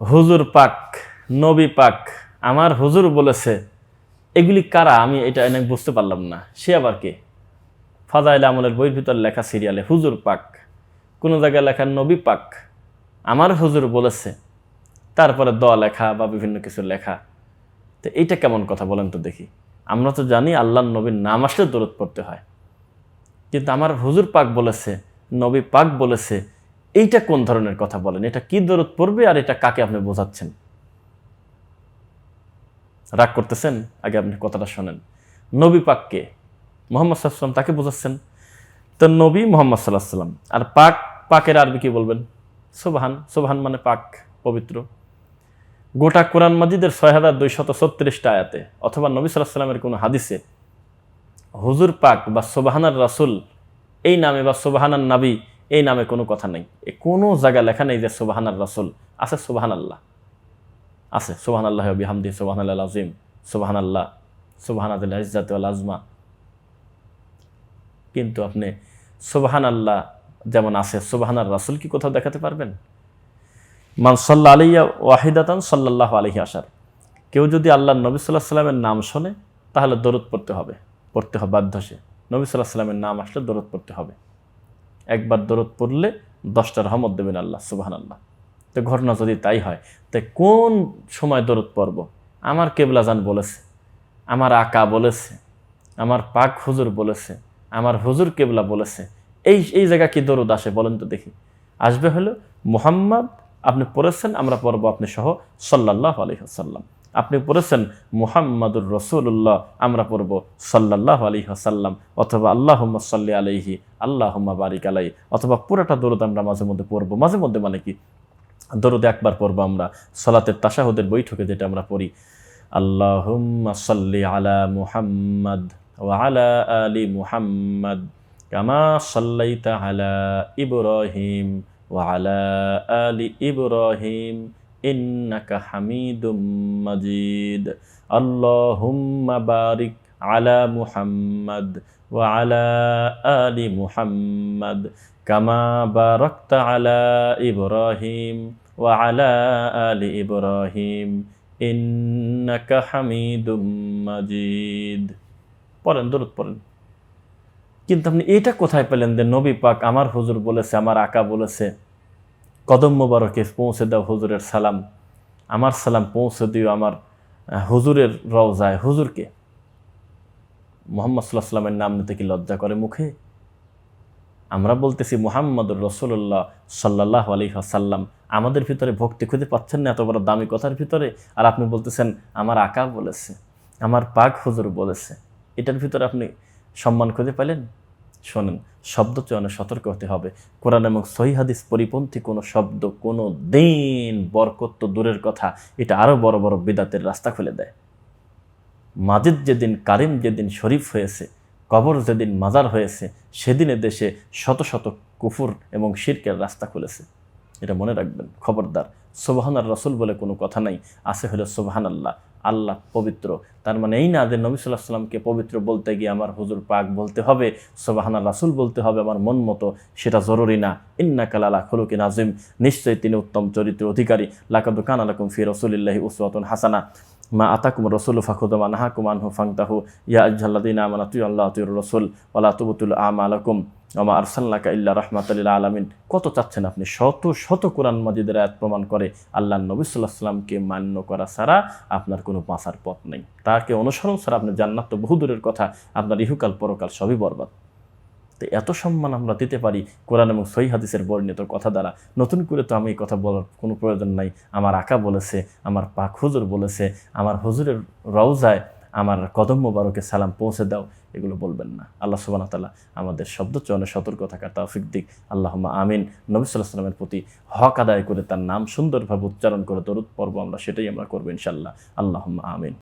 হুজুর পাক, নবী পাক, আমার হুজুর বলেছে, এগুলি কারা? আমি এটা এনে বুঝতে পারলাম না। সে আবার কে? ফাজাইল আমলের বইয়ের ভিতর লেখা সিরিয়ালে, হুজুর পাক। কোনো জায়গায় লেখা, নবী পাক। আমার হুজুর বলেছে, তারপরে দ লেখা বা বিভিন্ন কিছু লেখা। তো এইটা কেমন কথা বলেন তো দেখি। আমরা তো জানি আল্লাহ নবীর নাম আসলে দূরত পড়তে হয়। কিন্তু আমার হুজুর পাক বলেছে, নবী পাক বলেছে এইটা কোন ধরনের কথা বলেন? এটা কি দরদ পড়বে আর এটা কাকে আপনি বোঝাচ্ছেন? রাগ করতেছেন? আগে আপনি কথাটা শোনেন। নবী পাককে মোহাম্মদ সাল্লাম তাকে বোঝাচ্ছেন? তো নবী মোহাম্মদ সাল্লাহ সাল্লাম আর পাক, পাকের আরবি কি বলবেন? সোবাহান সোবাহান মানে পাক, পবিত্র। গোটা কোরআন মাজিদের ছয় হাজার দুইশত ছত্রিশটা আয়াতে, অথবা নবী সাল্লাহ সাল্লামের কোনো হাদিসে, হুজুর পাক বা সোবাহানার রাসুল, এই নামে বা সোবাহানার নাবি এই নামে কোনো কথা নেই। কোনো জায়গায় লেখা নেই যে সোবাহানার রাসুল। আছে সোবাহান আল্লাহ আছে সোবাহান আল্লাহ বিহামদি সোবাহান আল্লাহ আজিম সোবাহান আল্লাহ সোবাহান আদিল ইজাত আজমা। কিন্তু আপনি সোবাহান আল্লাহ যেমন আছে, সোবাহানার রাসুল কি কোথাও দেখাতে পারবেন? মান সাল্লাহ আলিয়া ওয়াহিদাতান সাল্লাহ আলহি আসার কেউ যদি আল্লাহ নবী সাল্লাহ সাল্লামের নাম শোনে, তাহলে দরদ পড়তে হবে পড়তে হবে বাধ্য সে। নবী সাল্লাহ সাল্লামের নাম আসলে দরদ পড়তে হবে। একবার দরদ পড়লে দশটা রহমত দেবেন আল্লাহ সুবাহান আল্লাহ তো ঘটনা যদি তাই হয় তাই কোন সময় দরদ পড়ব? আমার কেবলাজান বলেছে, আমার আকা বলেছে, আমার পাক হুজুর বলেছে, আমার হুজুর কেবলা বলেছে। এই এই জায়গা কি দরদ আসে বলেন তো দেখি। আসবে হলো মোহাম্মদ, আপনি পড়েছেন, আমরা পড়ব আপনি সহ সাল্লাহ আলহিহাসাল্লাম আপনি পড়েছেন মুহাম্মাদুর রসুল্লাহ আমরা পড়ব সাল্লাহ আলী হাসাল্লাম অথবা আল্লাহ সাল্লি আলাইহি আল্লাহ বারিক আলাই, অথবা পুরাটা দরদ আমরা মাঝে মধ্যে পড়ব। মাঝে মধ্যে মানে কি? দরদে একবার পড়ব আমরা, সলাতের তাসাহুদের বৈঠকে যেটা আমরা পড়ি আল্লাহ সাল্লি আলা মুহাম্মদ ওয়ালা আলী মুহাম্মদ, কামা সাল্লাইতা আলা ইব্রাহিম ওয়ালা আলি ইব্রাহিম। ইন্নাকা হামিদুম মাজিদ। আল্লাহুম্মা বারিক আলা মুহাম্মদ ওয়া আলা আলি মুহাম্মদ কামা বারাকতা আলা ইব্রাহিম ওয়া আলা আলি ইব্রাহিম। ইন্নাকা পড়েন, দরুদ পড়েন। কিন্তু আপনি এটা কোথায় পেলেন যে নবী পাক আমার হুজুর বলেছে, আমার আকা বলেছে? কদম মোবারকে পৌঁছে দাও হুজুরের সালাম। আমার সালাম পৌঁছে দিও আমার হুজুরের রওজায়। হুজুরকে? মোহাম্মদ সাল্লাহ সাল্লামের নাম নিতে কি লজ্জা করে মুখে? আমরা বলতেছি, মোহাম্মদুর রসুল্লাহ সাল্লাহ আলী সাল্লাম আমাদের ভিতরে ভক্তি খুঁজে পাচ্ছেন না এত বড় দামি কথার ভিতরে? আর আপনি বলতেছেন, আমার আকা বলেছে, আমার পাক হুজুর বলেছে। এটার ভিতরে আপনি সম্মান খুঁজে পেলেন? শোনেন, শব্দ চয়নে সতর্ক হতে হবে। কোরআন এবং হাদিস পরিপন্থী কোনো শব্দ কোনো দিন বরকত তো দূরের কথা, এটা আরও বড় বড় বিদাতের রাস্তা খুলে দেয়। মাজিদ যেদিন, কারিম যেদিন শরীফ হয়েছে, কবর যেদিন মাজার হয়েছে, সেদিনে দেশে শত শত কুফুর এবং শিরকের রাস্তা খুলেছে। এটা মনে রাখবেন, খবরদার। সোবাহান আর রসুল বলে কোনো কথা নাই, আছে হলো সোবাহান আল্লাহ আল্লাহ পবিত্র। তার মানে এই না যে নবী সাল্লাহ সাল্লামকে পবিত্র বলতে গিয়ে আমার হুজুর পাক বলতে হবে সোবাহানা রাসুল বলতে হবে আমার মন মতো, সেটা জরুরি না। ইন্না কালালা খলুকি নাজিম নিশ্চয়ই তিনি উত্তম চরিত্র অধিকারী। লাকাদু আলাকুম ফি রসুলিল্লাহি উসওয়াতুন হাসানা। মা আতাকুম রসুল ফাখুদমা নাহাকুম আনহু ফাংতাহু। ইয়া আজ্জাল্লাদিন আমানা তুই আল্লাহ তুই রসুল ওলা তুবতুল আম আলাকুম আমা আরসাল্লাকা ইল্লা রহমাতাল্লিল আলমিন। কত চাচ্ছেন আপনি? শত শত কোরআন মাজিদের আয়াত প্রমাণ করে আল্লাহ নবী সাল্লাহ সাল্লামকে মান্য করা ছাড়া আপনার কোনো বাঁচার পথ নেই। তাকে অনুসরণ ছাড়া আপনি জান্নাত তো বহু দূরের কথা, আপনার ইহুকাল পরকাল সবই বরবাদ। তো এত সম্মান আমরা দিতে পারি কোরআন এবং সহি হাদিসের বর্ণিত কথা দ্বারা। নতুন করে তো আমি এই কথা বলার কোনো প্রয়োজন নাই। আমার আঁকা বলেছে, আমার পাক হুজুর বলেছে, আমার হুজুরের রওজায় আমার কদম মোবারকে সালাম পৌঁছে দাও, এগুলো বলবেন না। আল্লাহ সুবান তালা আমাদের শব্দ চয়নে সতর্ক থাকার তৌফিক দিক। আল্লাহ আমিন। নবী সাল্লাহ সাল্লামের প্রতি হক আদায় করে তার নাম সুন্দরভাবে উচ্চারণ করে দরুদ পর্ব আমরা সেটাই আমরা করব ইনশাল্লাহ আল্লাহ আমিন।